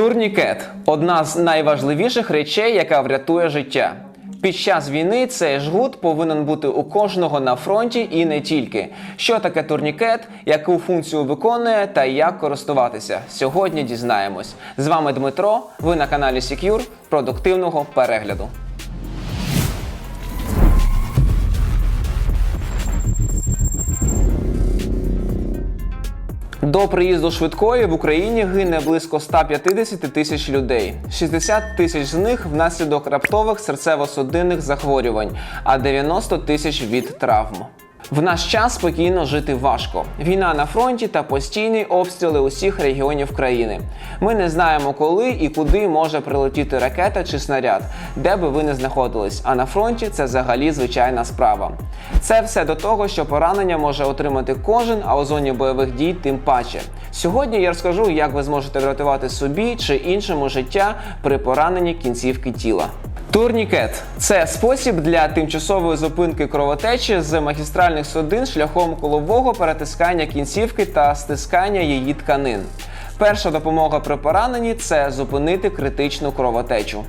Турнікет одна з найважливіших речей, яка врятує життя. Під час війни цей жгут повинен бути у кожного на фронті і не тільки. Що таке турнікет, яку функцію виконує та як користуватися? Сьогодні дізнаємось. З вами Дмитро. Ви на каналі Secure. Продуктивного перегляду. До приїзду швидкої в Україні гине близько 150 тисяч людей. 60 тисяч з них внаслідок раптових серцево-судинних захворювань, а 90 тисяч від травм. В наш час спокійно жити важко. Війна на фронті та постійні обстріли усіх регіонів країни. Ми не знаємо, коли і куди може прилетіти ракета чи снаряд, де би ви не знаходились. А на фронті це взагалі звичайна справа. Це все до того, що поранення може отримати кожен, а у зоні бойових дій тим паче. Сьогодні я розкажу, як ви зможете врятувати собі чи іншому життя при пораненні кінцівки тіла. Турнікет це спосіб для тимчасової зупинки кровотечі з магістральних судин шляхом колового перетискання кінцівки та стискання її тканин. Перша допомога при пораненні це зупинити критичну кровотечу.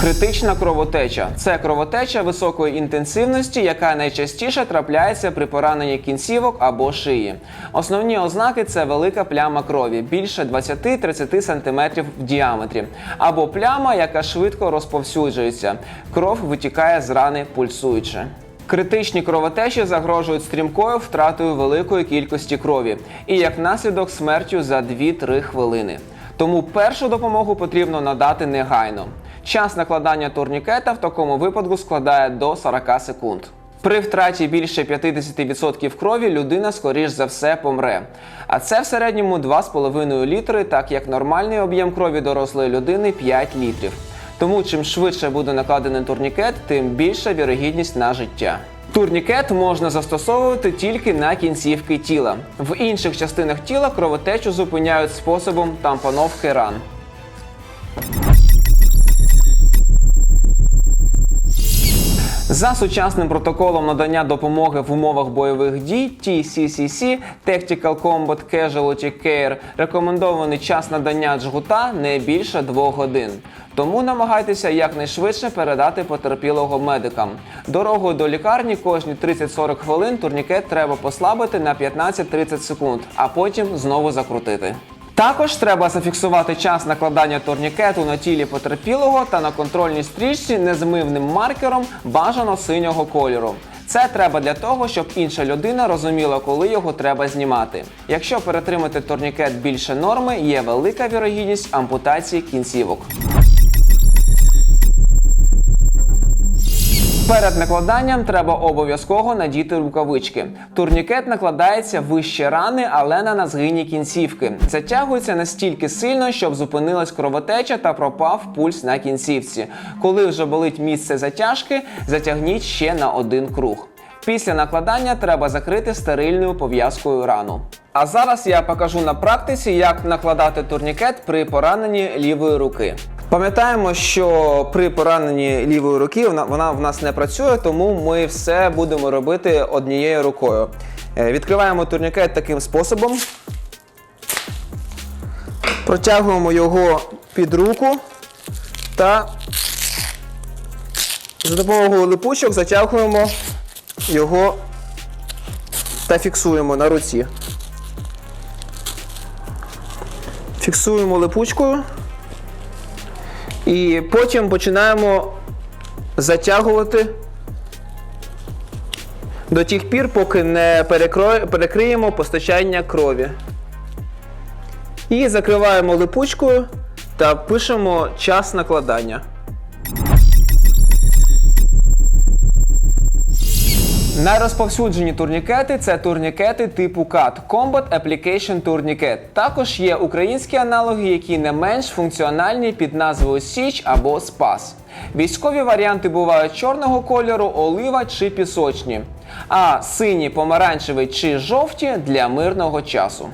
Критична кровотеча це кровотеча високої інтенсивності, яка найчастіше трапляється при пораненні кінцівок або шиї. Основні ознаки це велика пляма крові більше 20-30 см в діаметрі, або пляма, яка швидко розповсюджується. Кров витікає з рани пульсуючи. Критичні кровотечі загрожують стрімкою втратою великої кількості крові і як наслідок смертю за 2-3 хвилини. Тому першу допомогу потрібно надати негайно. Час накладання турнікета в такому випадку складає до 40 секунд. При втраті більше 50% крові людина скоріш за все помре. А це в середньому 2,5 літри, так як нормальний об'єм крові дорослої людини 5 літрів. Тому чим швидше буде накладений турнікет, тим більша вірогідність на життя. Турнікет можна застосовувати тільки на кінцівки тіла. В інших частинах тіла кровотечу зупиняють способом тампоновки ран. За сучасним протоколом надання допомоги в умовах бойових дій TCCC Tactical Combat Casualty Care рекомендований час надання джгута не більше 2 годин. Тому намагайтеся якнайшвидше передати потерпілого медикам. Дорогою до лікарні кожні 30-40 хвилин турнікет треба послабити на 15-30 секунд, а потім знову закрутити. Також треба зафіксувати час накладання турнікету на тілі потерпілого та на контрольній стрічці незмивним маркером бажано синього кольору. Це треба для того, щоб інша людина розуміла, коли його треба знімати. Якщо перетримати турнікет більше норми, є велика вірогідність ампутації кінцівок. Перед накладанням треба обов'язково надіти рукавички. Турнікет накладається вище рани, але на згині кінцівки. Затягується настільки сильно, щоб зупинилась кровотеча та пропав пульс на кінцівці. Коли вже болить місце затяжки, затягніть ще на один круг. Після накладання треба закрити стерильною пов'язкою рану. А зараз я покажу на практиці, як накладати турнікет при пораненні лівої руки. Пам'ятаємо, що при пораненні лівої руки вона, вона в нас не працює, тому ми все будемо робити однією рукою. Е, Відкриваємо турнікет таким способом. Протягуємо його під руку та за допомогою липучок затягуємо його та фіксуємо на руці. Фіксуємо липучкою. І потім починаємо затягувати до тих пір, поки не перекриємо постачання крові. І закриваємо липучкою та пишемо час накладання. Найрозповсюджені турнікети це турнікети типу CAT – Combat Application Tourniquet. Також є українські аналоги, які не менш функціональні під назвою Січ або Спас. Військові варіанти бувають чорного кольору, олива чи пісочні, а сині, помаранчеві чи жовті для мирного часу.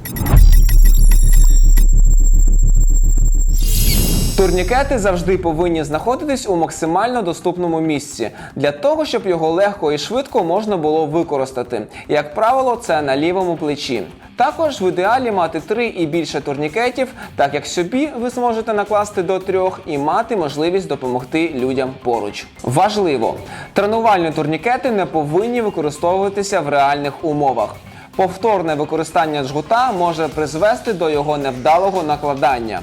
Турнікети завжди повинні знаходитись у максимально доступному місці для того, щоб його легко і швидко можна було використати. Як правило, це на лівому плечі. Також в ідеалі мати три і більше турнікетів, так як собі ви зможете накласти до трьох і мати можливість допомогти людям поруч. Важливо, тренувальні турнікети не повинні використовуватися в реальних умовах. Повторне використання жгута може призвести до його невдалого накладання.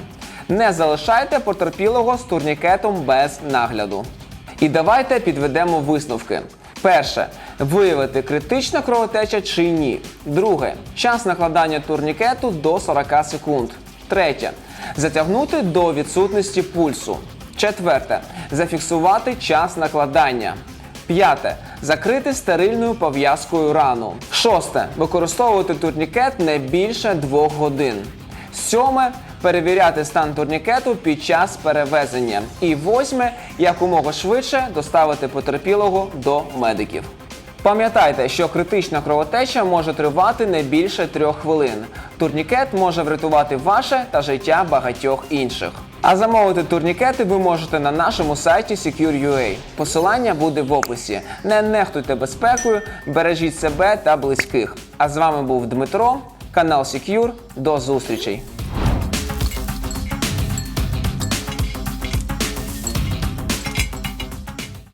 Не залишайте потерпілого з турнікетом без нагляду. І давайте підведемо висновки. Перше виявити критична кровотеча чи ні. Друге час накладання турнікету до 40 секунд. Третє затягнути до відсутності пульсу. Четверте зафіксувати час накладання. П'яте. Закрити стерильною пов'язкою рану. Шосте. Використовувати турнікет не більше двох годин. Сьоме. Перевіряти стан турнікету під час перевезення. І восьме. Якомога швидше доставити потерпілого до медиків. Пам'ятайте, що критична кровотеча може тривати не більше трьох хвилин. Турнікет може врятувати ваше та життя багатьох інших. А замовити турнікети ви можете на нашому сайті Secure.ua. Посилання буде в описі. Не нехтуйте безпекою, бережіть себе та близьких. А з вами був Дмитро, канал Secure. До зустрічей!